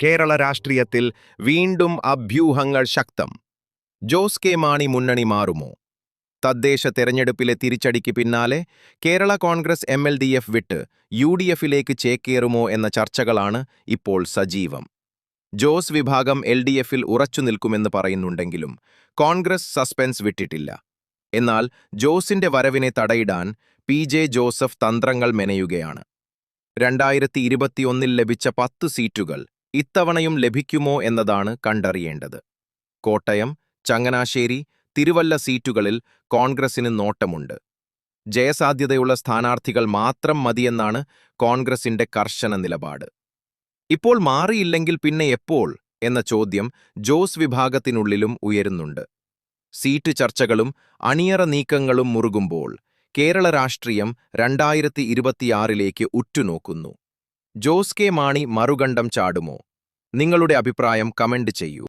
കേരള രാഷ്ട്രീയത്തിൽ വീണ്ടും അഭ്യൂഹങ്ങൾ ശക്തം. ജോസ് കെ. മാണി മുന്നണി മാറുമോ? തദ്ദേശ തെരഞ്ഞെടുപ്പിലെ തിരിച്ചടിക്ക് പിന്നാലെ Kerala Congress M L D F വിട്ട് യു ഡി എഫിലേക്ക് ചേക്കേറുമോ എന്ന ചർച്ചകളാണ് ഇപ്പോൾ സജീവം. ജോസ് വിഭാഗം എൽ ഡി എഫിൽ ഉറച്ചു നിൽക്കുമെന്ന് പറയുന്നുണ്ടെങ്കിലും കോൺഗ്രസ് സസ്പെൻസ് വിട്ടിട്ടില്ല. എന്നാൽ ജോസിന്റെ വരവിനെ തടയിടാൻ പി. ജെ. ജോസഫ് തന്ത്രങ്ങൾ മെനയുകയാണ്. രണ്ടായിരത്തി ഇരുപത്തിയൊന്നിൽ ലഭിച്ച പത്ത് സീറ്റുകൾ ഇത്തവണയും ലഭിക്കുമോ എന്നതാണ് കണ്ടറിയേണ്ടത്. കോട്ടയം ചങ്ങനാശ്ശേരി തിരുവല്ല സീറ്റുകളിൽ കോൺഗ്രസിന് നോട്ടമുണ്ട്. ജയസാധ്യതയുള്ള സ്ഥാനാർത്ഥികൾ മാത്രം മതിയെന്നാണ് കോൺഗ്രസിന്റെ കർശന നിലപാട്. ഇപ്പോൾ മാറിയില്ലെങ്കിൽ പിന്നെ എപ്പോൾ? എന്ന ചോദ്യം ജോസ് വിഭാഗത്തിനുള്ളിലും ഉയരുന്നുണ്ട്. സീറ്റ് ചർച്ചകളും അണിയറ നീക്കങ്ങളും മുറുകുമ്പോൾ കേരള രാഷ്ട്രീയം രണ്ടായിരത്തി ഇരുപത്തിയാറിലേക്ക് ഉറ്റുനോക്കുന്നു. ജോസ് കെ മാണി മറുകണ്ഠം ചാടുമോ? നിങ്ങളുടെ അഭിപ്രായം കമന്റ് ചെയ്യൂ.